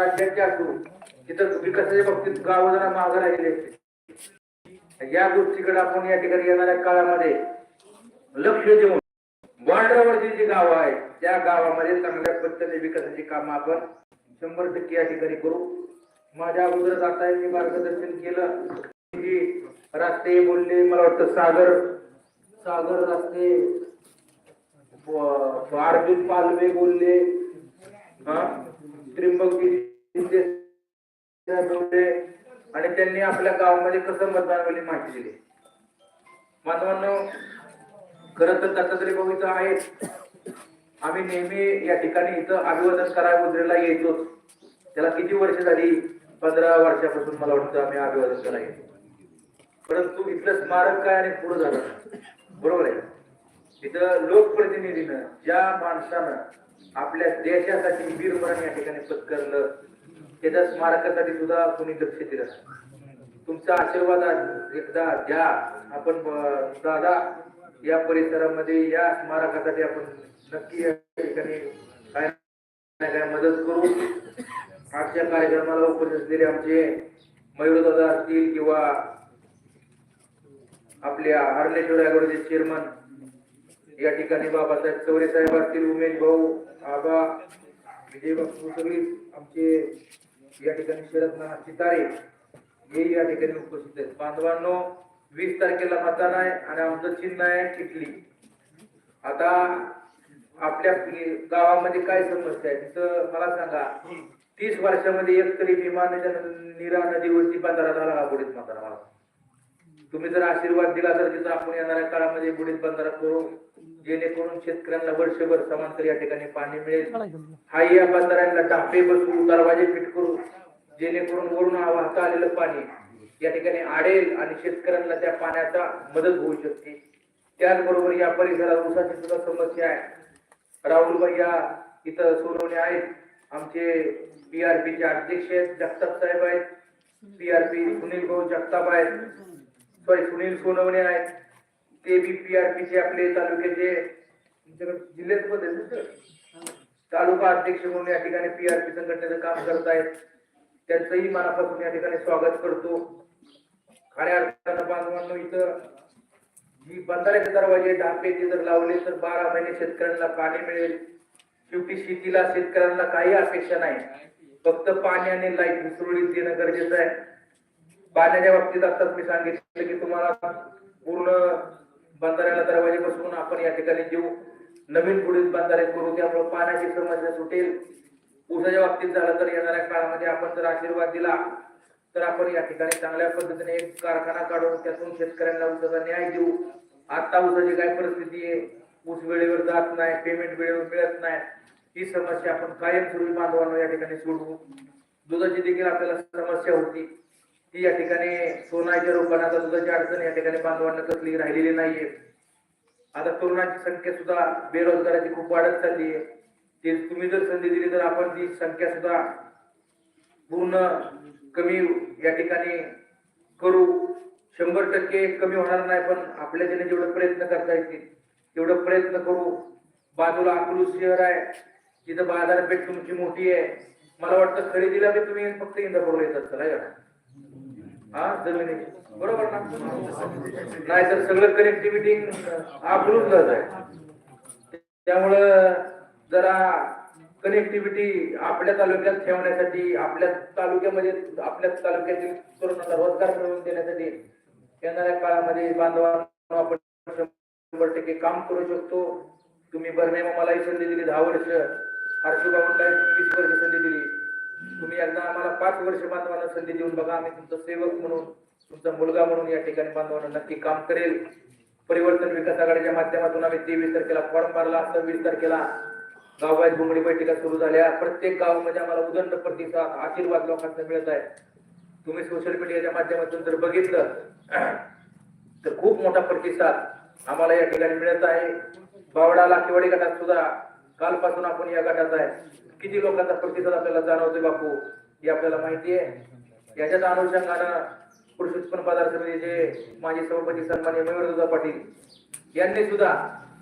राज्याचे असो तिथं विकासाच्या बाबतीत गाव जरा मागे राहिले या गोष्टीकडे आपण या ठिकाणी येणाऱ्या काळामध्ये लक्ष देऊन बॉर्डरवरची जी गाव आहेत त्या गावामध्ये चांगल्या पद्धतीने विकासाची कामं आपण शंभर टक्के या ठिकाणी करू. माझ्या अगोदर आता मी मार्गदर्शन केलं की रस्ते बोलले मला वाटतं सागर सागर रस्ते अर्जुन पालवे बोलले हा? त्रिंबक बोलले आणि त्यांनी आपल्या गावामध्ये कसं मतदान केले माहिती दिली. बांधवांनो खरं तर दत्तात्रय भाऊ इथं आहेत. आम्ही नेहमी या ठिकाणी इथं अभिवादन करायला उजरेला येतो. त्याला किती वर्ष झाली? पंधरा वर्षापासून मला वाटतं आम्ही अभिवादन करायला येतो. परंतु इथलं स्मारक काय आणि पुढे झालं बरोबर आहे. इथं लोकप्रतिनिधीनं ज्या माणसानं आपल्या देशासाठी वीरमरण या ठिकाणी पत्करलं त्याच्या स्मारकासाठी सुद्धा कोणी लक्ष दिलं तुमचा आशीर्वाद एकदा द्या आपण दादा या परिसरामध्ये या स्मारकासाठी आपण नक्की या ठिकाणी काय काय मदत करू. आजच्या कार्यक्रमाला उपस्थित असलेले आमचे मयूरदादा असतील किंवा आपल्या हरलेश्वर आघाडीचे चेअरमन या ठिकाणी बाबासाहेब चौरे साहेब असतील उमेश भाऊ आबा विजय बापू सगळी आमचे या ठिकाणी शरद नाना चितारे हे या ठिकाणी उपस्थित आहेत. बांधवांनो वीस तारखेला मतदान आहे आणि आमचं चिन्ह आहे चिखली आता आपल्या गावामध्ये काय समस्या आहे? तिथं मला सांगा तीस वर्षामध्ये एक तरी विमान निरा नदीवरती बंधारा झाला हा बुडीत म्हातारा मला तुम्ही जर आशीर्वाद दिला तर तिथं आपण येणाऱ्या काळामध्ये बुडीत बंधारा करू जेणेकरून शेतकऱ्यांना वर्षभर समांतर या ठिकाणी पाणी मिळेल. हा या बंधाऱ्यांना टापे बसवू दरवाजे फिट करू जेणेकरून वरून वाहता आलेलं पाणी या ठिकाणी आडेल आणि शेतकऱ्यांना त्या पाण्याचा मदत होऊ शकते. त्याचबरोबर या परिसरात ऊसाची सुद्धा समस्या आहे. राहुल भैया इथं सोनवणे आहेत. आमचे PRP चे अध्यक्ष आहेत जगताप साहेब आहेत. पीआरपी सुनील भाऊ जगताप आहेत. सुनील सोनवणे आहेत. ते बी PRP चे आपले तालुक्याचे जिल्ह्यात मध्ये तालुका अध्यक्ष म्हणून या ठिकाणी पीआरपी संघटनेचं काम करत आहेत. त्यांचंही मनापासून या ठिकाणी स्वागत करतो. खऱ्या अर्थानं बांधवांनो इथं जी बंधाऱ्याचे दरवाजे ढापेचे जर लावले तर बारा महिने शेतकऱ्यांना पाणी मिळेल. शेवटी शेतीला शेतकऱ्यांना काही अपेक्षा नाही. फक्त पाणी आणि लाइट विसरुळीत देणं गरजेचं आहे. पाण्याच्या बाबतीत आताच मी सांगितलं की तुम्हाला पूर्ण बंधाऱ्याला दरवाजे बसवून आपण या ठिकाणी देऊ नवीन पुढील बंधारे करू. त्यामुळे पाण्याची समस्या सुटेल. ऊसाच्या बाबतीत झालं तर येणाऱ्या काळामध्ये आपण जर आशीर्वाद दिला तर आपण या ठिकाणी चांगल्या पद्धतीने एक कारखाना काढून त्यातून शेतकऱ्यांना ऊसाचा न्याय देऊ. आता ऊसाची काय परिस्थिती आहे? ऊस वेळेवर जात नाही पेमेंट वेळेवर मिळत नाही. ही समस्या आपण कायमस्वरूपी बांधवांना या ठिकाणी सोडवू. दुधाची देखील आपल्याला समस्या होती. ती या ठिकाणी सोनाच्या रूपाने आता दुधाची अडचण या ठिकाणी बांधवांना कसली राहिलेली नाहीये. आता तरुणांची संख्या सुद्धा बेरोजगाराची खूप वाढत चालली आहे. ते तुम्ही जर संधी दिली तर आपण ती संख्या सुद्धा पूर्ण कमी या ठिकाणी करू. शंभर टक्के कमी होणार नाही पण आपल्या ज्याने जेवढे प्रयत्न करता येतील तेवढं प्रयत्न करू. बाजूला अकलूज शहर आहे तिथं बाजारपेठ तुमची मोठी आहे. मला वाटतं खरेदीला बी तुम्ही फक्त इंदापूरला येतात चला हा जमिनीची बरोबर ना? नाहीतर सगळं कनेक्टिव्हिटी अकलूजलाच आहे त्यामुळं जरा कनेक्टिव्हिटी आपल्या तालुक्यात ठेवण्यासाठी आपल्या तालुक्यामध्ये आपल्या तालुक्यातील तरुणांना रोजगार मिळवून देण्यासाठी येणाऱ्या काळामध्ये बांधवांना आपण शंभर टक्के काम करू शकतो. तुम्ही बरणे मलाही संधी दिली दहा वर्ष. हर्षुबाबांना वीस वर्ष संधी दिली. तुम्ही एकदा आम्हाला पाच वर्ष बांधवांना संधी देऊन बघा आम्ही तुमचा सेवक म्हणून तुमचा मुलगा म्हणून या ठिकाणी बांधवांना नक्की काम करेल. परिवर्तन विकास आघाडीच्या माध्यमातून आम्ही तेवीस तारखेला फॉर्म भरला सव्वीस तारखेला गावबाहेर घुमडी बैठका सुरू झाल्या. प्रत्येक गावामध्ये आम्हाला उदंड प्रतिसाद आशीर्वाद लोकांचा मिळत आहे. तुम्ही सोशल मीडियाच्या माध्यमातून जर बघितलं तर खूप मोठा प्रतिसाद आम्हाला या ठिकाणी मिळत आहे. बावडा लाखेवाडी गटात सुद्धा कालपासून आपण या गटात आहे. किती लोकांचा प्रतिसाद आपल्याला जाणवतोय बापू? हे आपल्याला माहिती आहे याच्याच अनुषंगानं कृषी उत्पन्न बाजार समितीचे माजी सभापती सन्मान्य दुधा पाटील यांनी सुद्धा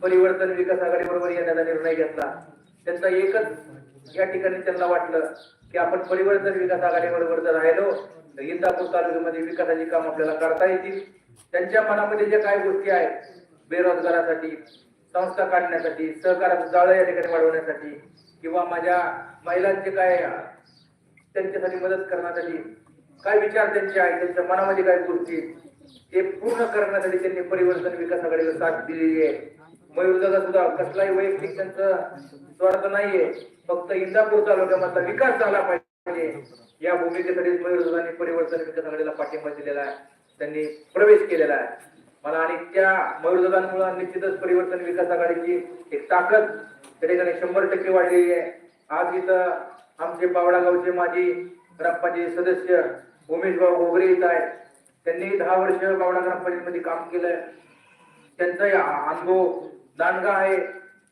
परिवर्तन विकास आघाडी बरोबर येण्याचा निर्णय घेतला. त्यांचा एकच या ठिकाणी त्यांना वाटलं की आपण परिवर्तन विकास आघाडीबरोबर जर राहिलो तर इंदापूर तालुक्यामध्ये विकासाची काम आपल्याला करता येतील. त्यांच्या मनामध्ये जे काही गोष्टी आहेत बेरोजगारासाठी संस्था काढण्यासाठी सहकाराचं जाळं या ठिकाणी वाढवण्यासाठी किंवा माझ्या महिलांचे काय त्यांच्यासाठी मदत करण्यासाठी काय विचार त्यांचे आहेत त्यांच्या मनामध्ये काय गोष्टी ते पूर्ण करण्यासाठी त्यांनी परिवर्तन विकासाकडे साथ दिलेली आहे. मयूरदादा सुद्धा कसलाही वैयक्तिक त्यांचं स्वार्थ नाहीये फक्त इंदापूर तालुक्यामधला विकास झाला पाहिजे. या भूमिकेसाठी मयूरदादांनी परिवर्तन विकास पाठिंबा दिलेला आहे. त्यांनी प्रवेश केलेला आहे. मला आणि त्या मयूरदादांमुळे निश्चितच परिवर्तन विकास आघाडीची एक ताकद त्या ठिकाणी शंभर टक्के वाढलेली आहे. आज इथं आमचे बावडा गावचे माजी ग्रामपंचायत सदस्य उमेश भाऊ घोगरे इथं आहेत. त्यांनी दहा वर्ष बावडा ग्रामपंचायतीमध्ये काम केलंय. त्यांचा अनुभव दांडगा आहे.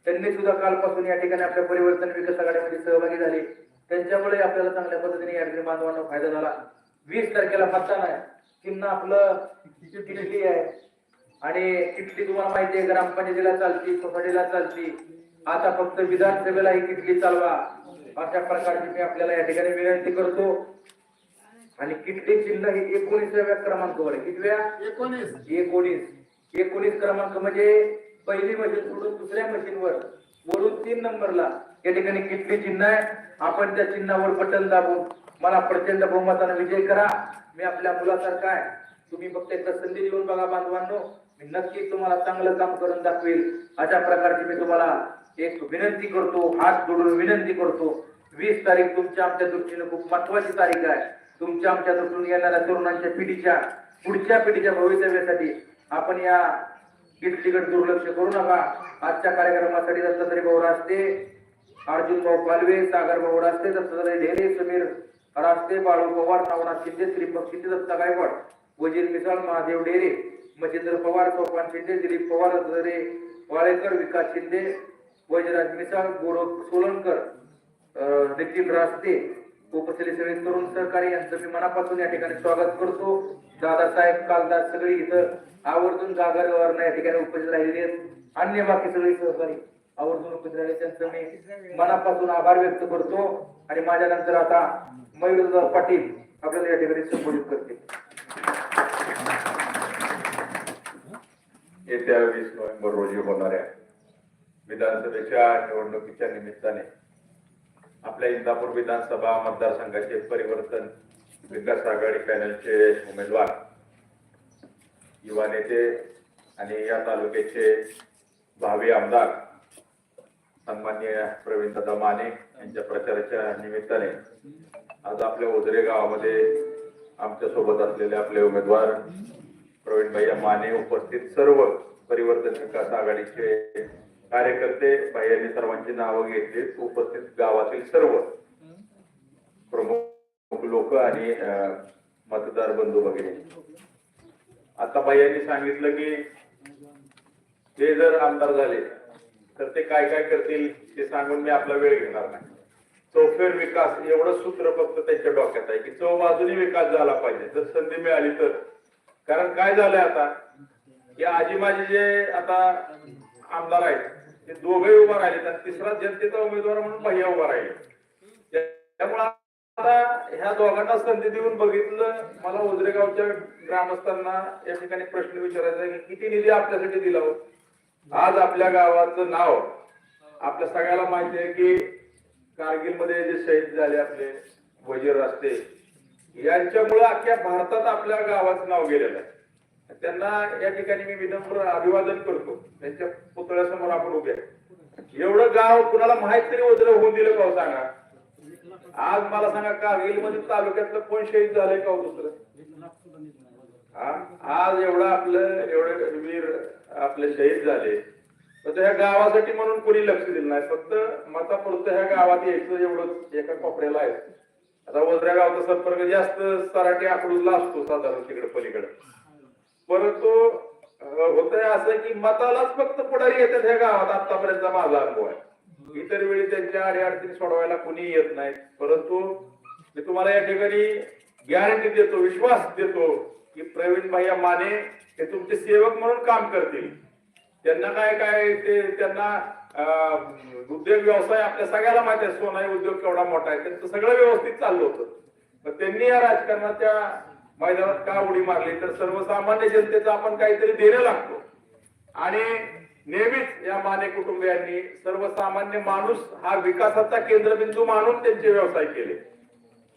त्यांनी सुद्धा कालपासून या ठिकाणी आपल्या परिवर्तन विकास आघाडीमध्ये सहभागी झाले. त्यांच्यामुळे आपल्याला चांगल्या पद्धतीने या ठिकाणी बांधवांना फायदा झाला. वीस तारखेला मतदान आहे चिन्ह आपलं आहे? आणि किटली तुम्हाला माहिती आहे ग्रामपंचायतीला चालती सोसायटीला चालती. आता फक्त विधानसभेला ही किटली चालवा. अशा प्रकारची मी आपल्याला या ठिकाणी विनंती करतो. आणि किटली चिन्ह ही एकोणीसाव्या क्रमांकावर आहे. कितव्या? एकोणीस. एकोणीस. एकोणीस क्रमांक म्हणजे पहिली मशीन सोडून दुसऱ्या मशीनवर वरून तीन नंबरला या ठिकाणी किटली चिन्ह आहे. आपण त्या चिन्हावर बटन दाबून मला प्रचंड बहुमताने विजय करा. मी आपल्या मुलासारखा आहे. तुम्ही फक्त एकदा संधी देऊन बघा बांधवांनो. मी नक्की तुम्हाला चांगलं काम करून दाखवेल. अशा प्रकारची मी तुम्हाला एक विनंती करतो हात जोडून विनंती करतो. वीस तारीख तुमच्या आमच्या दृष्टीने खूप महत्वाची तारीख आहे. तुमच्या आमच्या दृष्टीने येणाऱ्या तरुणांच्या पिढीच्या पुढच्या पिढीच्या भवितव्यासाठी आपण या कीर्तीकडे दुर्लक्ष करू नका. आजच्या कार्यक्रमासाठी दत्तात्रय भाऊ रास्ते अर्जुन भाऊ पालवे सागर भाऊ रास्ते दत्तात्रय ढेरे समीर रास्ते बाळू पवार नवनाथ शिंदे श्रीपक शिंदे दत्ता गायकवाड वजीर मिसाळ महादेव डेरे म्हणजे मच्छिंद्र पवार सोपान शिंदे दिलीप पवार दत्तात्रय वाळेकर विकास शिंदे वैजराज मिसाळ गोरख सोलनकर नितीन रास्ते उपस्थित सगळे तरुण सहकारी यांचं मी मनापासून या ठिकाणी स्वागत करतो. दादासाहेब कालदास सगळी इथं आवर्जून गागरवर या ठिकाणी उपस्थित राहिलेले आहेत. अन्य बाकी सगळे सहकारी आवर्जून उपस्थित राहिले. त्यांचं मी मनापासून आभार व्यक्त करतो. आणि माझ्या नंतर आता मयूर पाटील आपल्याला या ठिकाणी संबोधित करते येत्या वीस नोव्हेंबर रोजी होणाऱ्या विधानसभेच्या निवडणुकीच्या निमित्ताने आपल्या इंदापूर विधानसभा मतदारसंघाचे परिवर्तन विकास आघाडी पॅनलचे उमेदवार युवा नेते आणि या तालुक्याचे भावी आमदार सन्मान्य प्रवीणदादा माने यांच्या प्रचाराच्या निमित्ताने आज आपल्या ओझरे गावामध्ये आमच्यासोबत असलेले आपले उमेदवार प्रवीण भैया माने उपस्थित सर्व परिवर्तन विकास आघाडीचे कार्यकर्ते भाई सर्वांची नावं घेतली. उपस्थित गावातील सर्व प्रमुख लोक आणि मतदार बंधू वगैरे. आता भाई सांगितलं की ते जर आमदार झाले तर ते काय काय करतील ते सांगून मी आपला वेळ घेणार नाही. चौफेर विकास एवढं सूत्र फक्त त्यांच्या डोक्यात आहे की चौ बाजूनी विकास झाला पाहिजे. जर संधी मिळाली तर कारण काय झालंय आता? की आजी माझी जे आता आमदार आहेत ते दोघे उभा राहिले. तर तिसरा जनतेचा उमेदवार म्हणून पहिला उभा राहिले. त्यामुळे आता ह्या दोघांना संधी देऊन बघितलं मला उजरेगावच्या ग्रामस्थांना या ठिकाणी प्रश्न विचारायचा आहे की किती निधी आपल्यासाठी दिला हो? आज आपल्या गावाचं नाव आपल्या सगळ्याला माहिती आहे की कारगिलमध्ये जे शहीद झाले आपले वजीर असते यांच्यामुळे अख्ख्या भारतात आपल्या गावाचं नाव गेलेलं आहे. त्यांना या ठिकाणी मी विनम्र अभिवादन करतो. त्यांच्या पुतळ्यासमोर आपण उभे आहे. एवढं गाव कुणाला माहीत तरी वज्र होऊन दिलं का हो सांगा? आज मला सांगा कारगिलमध्ये तालुक्यातलं कोण शहीद झालंय का हो दुसरं? आज एवढं आपलं एवढे वीर आपले शहीद झाले. तर ह्या गावासाठी म्हणून कोणी लक्ष दिलं नाही. फक्त मता मतापुरतं ह्या गावात यायचं एवढं एका कोपऱ्याला आहे. आता वजऱ्या गावचा संपर्क जास्त सराठी आकडूला असतो साधारण तिकडे पलीकडे. परंतु होत असं की मतालाच फक्त पुढारी येतात ह्या गावात आतापर्यंत माझा अनुभव आहे. इतर वेळी त्यांच्या आडी अडचणी सोडवायला कोणी येत नाही. परंतु मी तुम्हाला या ठिकाणी गॅरंटी देतो विश्वास देतो की प्रवीण भैया माने हे तुमचे सेवक म्हणून काम करतील. त्यांना काय काय ते त्यांना उद्योग व्यवसाय आपल्या सगळ्याला माहिती आहे सोनाई उद्योग केवढा मोठा आहे. त्यांचं सगळं व्यवस्थित चाललं होतं. तर त्यांनी या राजकारणाच्या मैदानात का उडी मारली? तर सर्वसामान्य जनतेचं आपण काहीतरी देणं लागतो. आणि नेहमीच या माने कुटुंबियांनी सर्वसामान्य माणूस हा विकासाचा केंद्रबिंदू मानून त्यांचे व्यवसाय केले.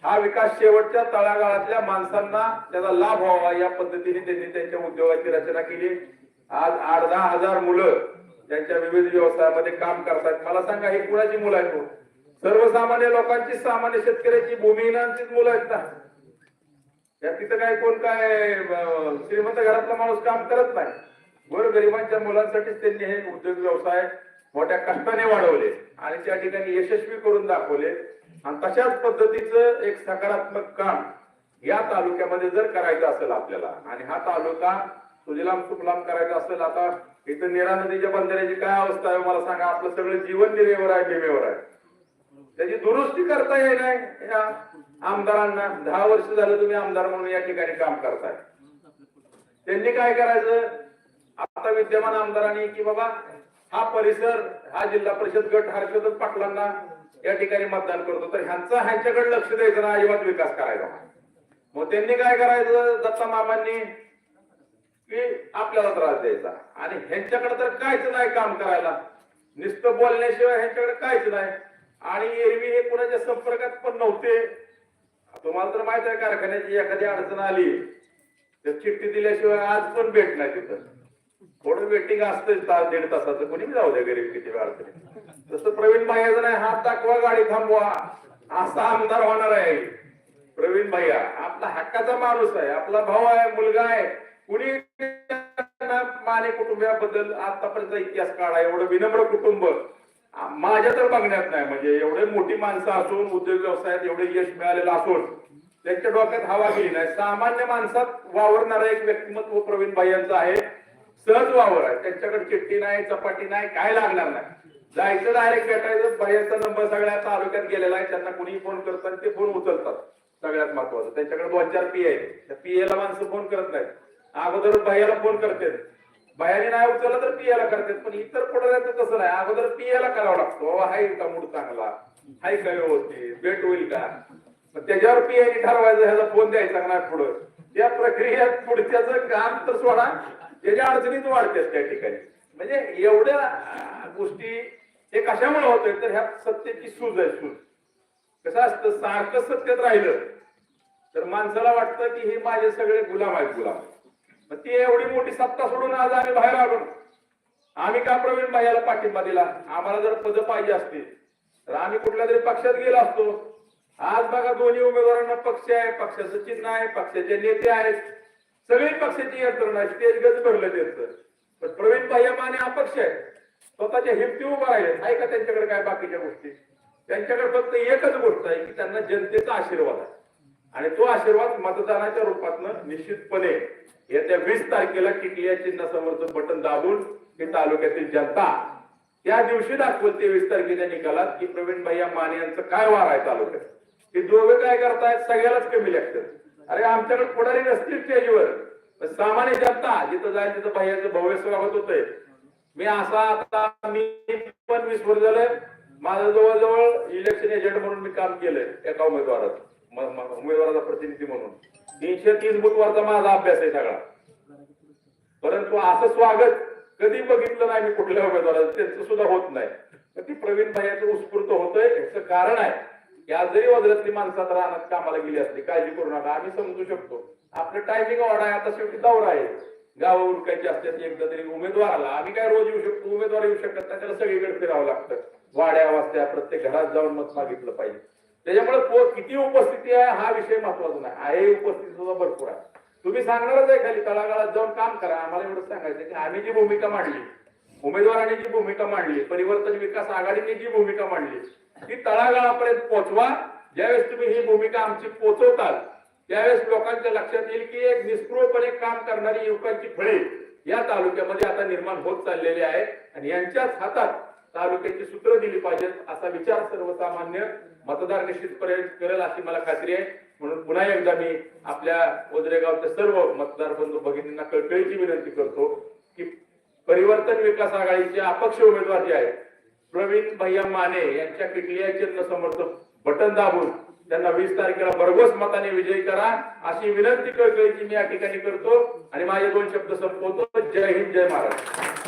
हा विकास शेवटच्या तळागाळातल्या माणसांना त्याचा लाभ व्हावा या पद्धतीने त्यांनी त्यांच्या उद्योगाची रचना केली. आज आठ दहा हजार मुलं त्यांच्या विविध व्यवसायामध्ये काम करतात मला सांगा हे कुणाची मुलं आहेत हो? सर्वसामान्य लोकांची सामान्य शेतकऱ्याची भूमिहीनांचीच मुलं आहेत ना? या तिथं काय कोण काय श्रीमंत घरातला माणूस काम करत नाही. वर गरिबांच्या मुलांसाठीच त्यांनी हे उद्योग व्यवसाय मोठ्या कष्टाने वाढवले आणि त्या ठिकाणी यशस्वी करून दाखवले. आणि तशाच पद्धतीचं एक सकारात्मक काम या तालुक्यामध्ये जर करायचं असेल आपल्याला आणि हा तालुका सुजलाम सुफलाम करायचा असेल आता इथं निरा नदीच्या बंधाऱ्याची काय अवस्था आहे मला सांगा. आपलं सगळं जीवन निरेवर आहे भीमेवर आहे. त्याची दुरुस्ती करता येणार या आमदारांना. दहा वर्ष झालं तुम्ही आमदार म्हणून या ठिकाणी काम करताय. त्यांनी काय करायचं? आता विद्यमान आमदारांनी की बाबा हा परिसर हा जिल्हा परिषद गट हर्षवर्धन पाटलांना या ठिकाणी मतदान करतो. तर ह्यांचा ह्यांच्याकडे लक्ष द्यायचं ना अजिबात विकास करायचा मग त्यांनी काय करायचं? दत्ता मामांनी की आपल्याला त्रास द्यायचा. आणि ह्यांच्याकडे तर कायच नाही काम करायला. नुसतं बोलण्याशिवाय ह्यांच्याकडे कायच नाही. आणि एरवी हे कुणाच्या संपर्कात पण नव्हते. तुम्हाला तर माहीत आहे कारखान्याची एखादी अडचण आली तर चिठ्ठी दिल्याशिवाय आज पण भेट नाही तिथं. थोडं वेटिंग असतं तास दीड तासाचं. कोणी जाऊ द्या गरीब किती वेळ अडचणी तसं प्रवीण भाईयाचं नाही हात दाखवा गाडी थांबवा. असा आमदार होणार आहे. प्रवीण भैया आपला हक्काचा माणूस आहे आपला भाऊ आहे मुलगा आहे. कुणी माने कुटुंबियाबद्दल आतापर्यंत इतिहास काढा एवढं विनम्र कुटुंब. माझ्या तर बघण्यात नाही म्हणजे एवढे मोठी माणसं असून उद्योग व्यवसायात एवढे यश मिळालेलं असून त्यांच्या डोक्यात हवा गेली नाही. सामान्य माणसात वावरणारा एक व्यक्तिमत्व प्रवीण भाईयांचं आहे. सहज वावर आहे. त्यांच्याकडे चिठ्ठी नाही चपाटी नाही काय लागणार नाही. जायचं डायरेक्ट भेटायचं भाईचा नंबर सगळ्या तालुक्यात गेलेला आहे. त्यांना कुणी फोन करतात ते फोन उचलतात. सगळ्यात महत्वाचं. त्यांच्याकडे दोन चार पी आहे त्या पी ला माणसं फोन करत नाहीत. अगोदर बाह्याला फोन करतात. बाह्याने नाही उचलला तर पियाला करतात पण इतर पुढे तसं नाही. अगोदर पियाला करावं लागतो. हाय का मूड चांगला? हाय का व्यवस्थित? भेट होईल का? त्याच्यावर पियाने ठरवायचं ह्याला फोन द्यायचा नाही पुढं? त्या प्रक्रियेत पुढच्याच काम तर सोडा. त्याच्या अडचणीत वाढतात त्या ठिकाणी. म्हणजे एवढ्या गोष्टी हे कशामुळे होतोय? तर ह्या सत्तेची सूज आहे सूज. कसं असतं? सारखं सत्तेत राहिलं तर माणसाला वाटतं की हे माझे सगळे गुलाम आहेत गुलाम. मग ती एवढी मोठी सत्ता सोडून आज आम्ही बाहेर आलो आम्ही का प्रवीण भाईला पाठिंबा दिला? आम्हाला जर पद पाहिजे असतील तर आम्ही कुठल्या तरी पक्षात गेलो असतो. आज बघा दोन्ही उमेदवारांना पक्ष आहे पक्षाचं चिन्ह आहे पक्षाचे नेते आहेत. सगळी पक्षाची यंत्रणा स्टेज गज भरलं त्यांचं. पण प्रवीण भाई माने अपक्ष आहे. स्वतःच्या हिमती उभा राहिले. आहे का त्यांच्याकडे काय बाकीच्या गोष्टी? त्यांच्याकडे फक्त एकच गोष्ट आहे की त्यांना जनतेचा आशीर्वाद आहे. आणि तो आशीर्वाद मतदानाच्या रूपातनं निश्चितपणे येत्या वीस तारखेला टिकली चिन्हासमोरचं बटन दाबून हे तालुक्यातील जनता त्या दिवशी दाखवल ते वीस तारखेच्या निकालात की प्रवीण भैया माने यांचं काय वार आहे तालुक्यात? हे दोघे काय करतायत? सगळ्यालाच कमी लागतात अरे आमच्याकडे पुढारी नसतील स्टेजवर. सामान्य जनता जिथं जाईल तिथं भैयाचं भव्य स्वागत होतंय. मी असा आता मी पण वीस वर्ष झालं माझं जवळजवळ इलेक्शन एजंट म्हणून मी काम केलंय एका उमेदवारात उमेदवाराचा प्रतिनिधी म्हणून. तीनशे तीस बुथवरचा माझा अभ्यास आहे सगळा. परंतु असं स्वागत कधी बघितलं नाही मी कुठल्या उमेदवाराचं त्यांचं सुद्धा होत नाही. तर ती प्रवीण भाईचं उत्स्फूर्त होतंय याचं कारण आहे. की आज जरी वजरातली माणसात राहण्यात कामाला गेली असली काळजी करू नका आम्ही समजू शकतो. आपलं टायमिंग ऑर्ड आहे आता शेवटी दौरा आहे. गाव उरकायची असते एकदा तरी उमेदवाराला. आम्ही काय रोज येऊ शकतो? उमेदवार येऊ शकत नाही त्याला सगळीकडे फिरावं लागतं. वाड्या वाजत्या प्रत्येक घरात जाऊन मत मागितलं पाहिजे. त्याच्यामुळे को किती उपस्थिती आहे हा विषय महत्त्वाचा नाही. आहे उपस्थिती सुद्धा भरपूर आहे. तुम्ही सांगणारच आहे खाली तळागाळात जाऊन काम करा. आम्हाला एवढं सांगायचं की आम्ही जी भूमिका मांडली उमेदवाराने जी भूमिका मांडली परिवर्तन विकास आघाडीने जी भूमिका मांडली ती तळागाळापर्यंत पोहोचवा. ज्यावेळेस तुम्ही ही भूमिका आमची पोहोचवताल त्यावेळेस लोकांच्या लक्षात येईल की एक निष्प्रुहपणे काम करणारी युवकांची फळे या तालुक्यामध्ये आता निर्माण होत चाललेली आहे आणि यांच्याच हातात तालुक्याची सूत्र दिली पाहिजेत असा विचार सर्वसामान्य मतदार निश्चित करेल अशी मला खात्री आहे. म्हणून पुन्हा एकदा मी आपल्या ओदरेगावच्या सर्व मतदार बंधू भगिनींना कळकळीची विनंती करतो की परिवर्तन विकास आघाडीचे अपक्ष उमेदवार जे आहेत प्रवीण भैया माने यांच्या किटलिया चिन्ह समर्थक बटन दाबून त्यांना वीस तारखेला भरघोस मताने विजयी करा अशी विनंती कळकळीची मी या ठिकाणी करतो. आणि माझे दोन शब्द संपवतो. जय हिंद जय महाराष्ट्र.